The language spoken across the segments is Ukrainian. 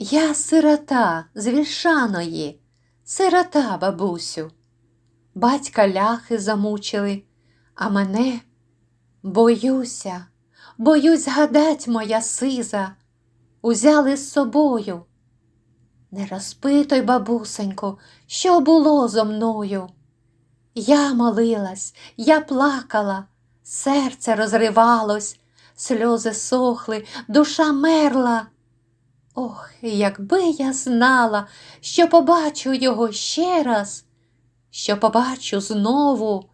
Я сирота з вільшаної, сирота, бабусю. Батька ляхи замучили, а мене боюся, боюсь згадать моя сиза, узяли з собою. Не розпитуй, бабусенько, що було зо мною. Я молилась, я плакала, серце розривалось, сльози сохли, душа мерла. Ох, якби я знала, що побачу його ще раз, що побачу знову,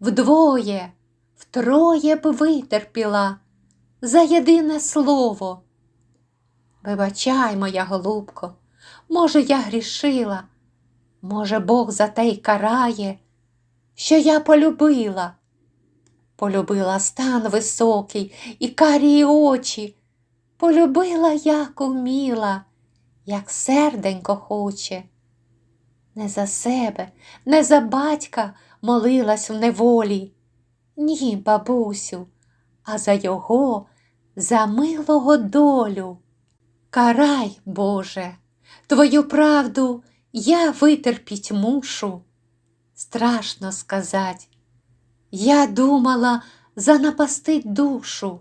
вдвоє, втроє б витерпіла за єдине слово. Вибачай, моя голубко, може, я грішила, може, Бог за те й карає, що я полюбила. Полюбила стан високий і карії очі, полюбила, як уміла, як серденько хоче. Не за себе, не за батька молилась в неволі. Ні, бабусю, а за його, за милого долю. Карай, Боже, твою правду я витерпіть мушу. Страшно сказать, я думала занапастить душу.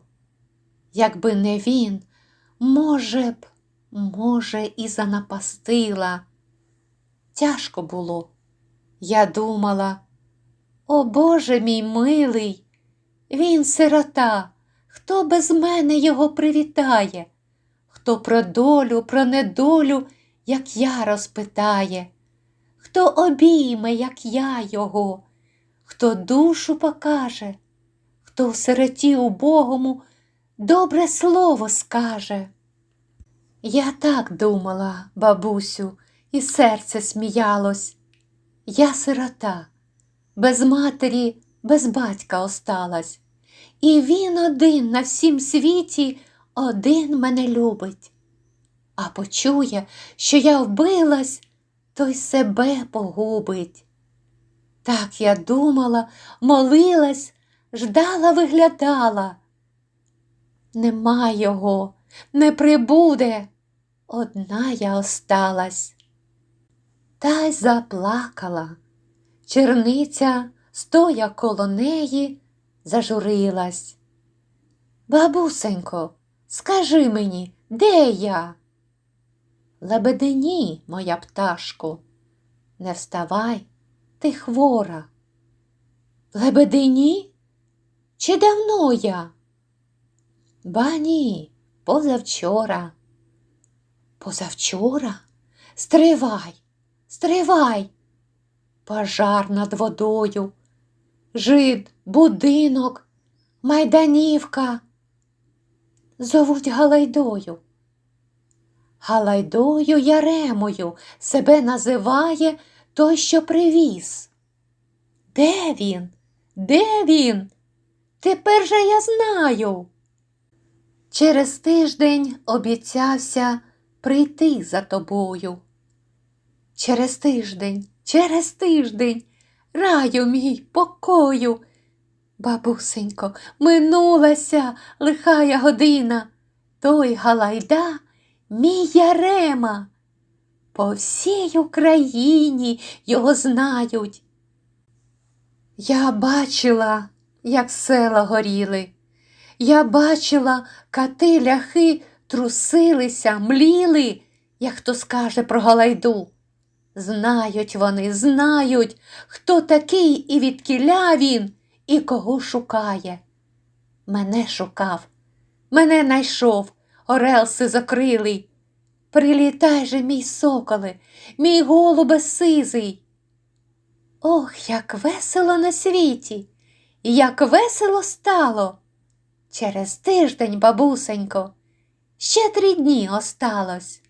Якби не він, може б, може, і занапастила. Тяжко було. Я думала, о Боже мій милий, він сирота, хто без мене його привітає, хто про долю, про недолю, як я розпитає, хто обійме, як я його, хто душу покаже, хто в сироті убогому добре слово скаже. Я так думала, бабусю, і серце сміялось. Я сирота, без матері, без батька осталась, і він один на всім світі один мене любить. А почує, що я вбилась, то й себе погубить. Так я думала, молилась, ждала, виглядала. Нема його, не прибуде, одна я осталась. Та й заплакала. Черниця, стоя коло неї, зажурилась. Бабусенько, скажи мені, де я? Лебедині, моя пташко, не вставай, ти хвора. Лебедині? Чи давно я? Ба ні, позавчора. Позавчора? Стривай, стривай. Пожар над водою, жид, будинок, майданівка. Зовуть Галайдою. Галайдою Яремою себе називає той, що привіз. Де він? Де він? Тепер же я знаю. Через тиждень обіцявся прийти за тобою. Через тиждень, через тиждень, раю мій покою. Бабусенько, минулася лихая година, той Галайда мій Ярема. По всій Україні його знають. Я бачила, як села горіли. Я бачила, кати ляхи трусилися, мліли, як хто скаже про Галайду. Знають вони, знають, хто такий і відкіля він, і кого шукає. Мене шукав, мене найшов, орел сизокрилий. Прилітай же, мій соколе, мій голубе сизий. Ох, як весело на світі, як весело стало. Через тиждень, бабусенько, ще три дні осталось.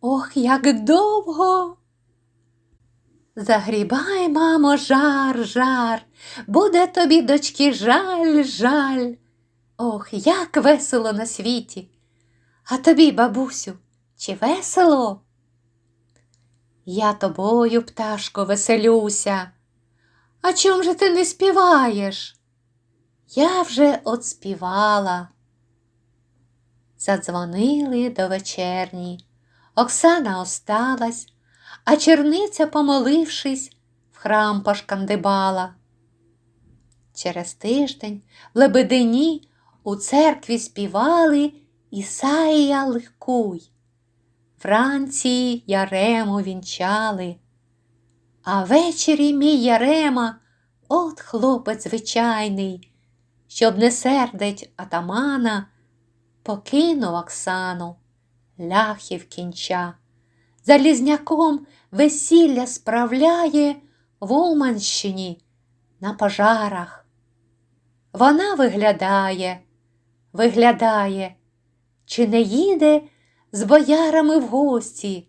Ох, як довго. Загрібай, мамо, жар, жар, буде тобі, дочки, жаль, жаль. Ох, як весело на світі. А тобі, бабусю, чи весело? Я тобою, пташко, веселюся. А чом же ти не співаєш? Я вже отспівала. Задзвонили до вечерні, Оксана осталась, а черниця, помолившись, в храм пошкандибала. Через тиждень в Лебедині у церкві співали Ісаїя ликуй. Вранці Ярему вінчали, а ввечері мій Ярема, от хлопець звичайний, щоб не сердить атамана, покинув Оксану, ляхів кінча. Залізняком весілля справляє в Уманщині на пожарах. Вона виглядає, виглядає, чи не їде з боярами в гості,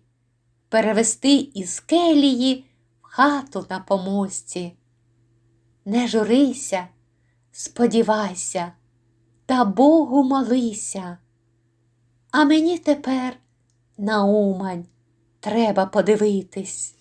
перевести із келії в хату на помості. Не журися, сподівайся, та Богу молися. А мені тепер на Умань треба подивитись.